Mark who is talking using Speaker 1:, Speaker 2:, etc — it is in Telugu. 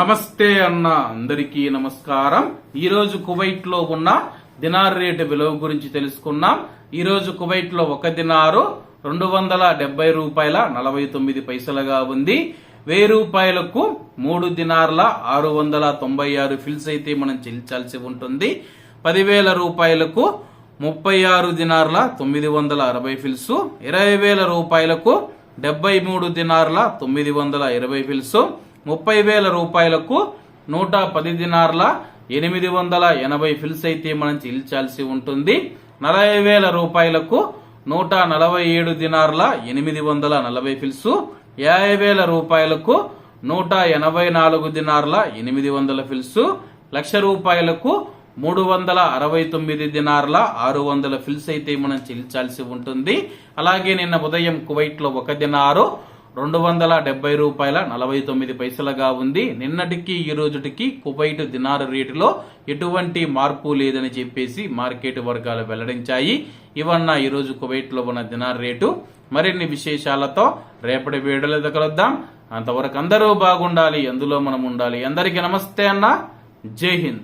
Speaker 1: నమస్తే అన్న అందరికీ నమస్కారం. ఈరోజు కువైట్లో ఉన్న దినార్ రేటు విలువ గురించి తెలుసుకున్నాం ఈరోజు కువైట్లో ఒక దినారు రెండు వందల డెబ్బై రూపాయల నలభై తొమ్మిది పైసలుగా ఉంది. వెయ్యి రూపాయలకు మూడు దినార్ల ఆరు వందల తొంభై ఆరు ఫిల్స్ అయితే మనం చెల్లించాల్సి ఉంటుంది. పదివేల రూపాయలకు ముప్పై ఆరు దినార్ల తొమ్మిది వందల అరవై ఫిల్స్. ఇరవై వేల రూపాయలకు డెబ్బై మూడు దినార్ల తొమ్మిది వందల ఇరవై ఫిల్స్. ముప్పై వేల రూపాయలకు నూట పది దినార్ల ఎనిమిది వందల ఎనభై ఫిల్స్ అయితే మనం చెల్లించాల్సి ఉంటుంది. నలభై వేల రూపాయలకు నూట నలభై ఏడు దినార్ల ఎనిమిది వందల నలభై ఫిల్స్. యాభై వేల రూపాయలకు నూట ఎనభై నాలుగు దినార్ల ఎనిమిది వందల ఫిల్స్. లక్ష రూపాయలకు మూడు వందల అరవై తొమ్మిది దినార్ల ఆరు వందల ఫిల్స్ అయితే మనం చెల్లించాల్సి ఉంటుంది. అలాగే నిన్న ఉదయం కువైట్లో ఒక దినారు రెండు వందల డెబ్బై రూపాయల నలభై తొమ్మిది పైసలుగా ఉంది. నిన్నటికి ఈ రోజుటికి కువైట్ దినారు రేటులో ఎటువంటి మార్పు లేదని చెప్పేసి మార్కెట్ వర్గాలు వెల్లడించాయి. ఇవన్న ఈ రోజు ఉన్న దినార్ రేటు. మరిన్ని విశేషాలతో రేపటి వీడియోలో కలుద్దాం. అంతవరకు అందరూ బాగుండాలి. అందులో మనం ఉండాలి. అందరికీ నమస్తే అన్న. జై హింద్.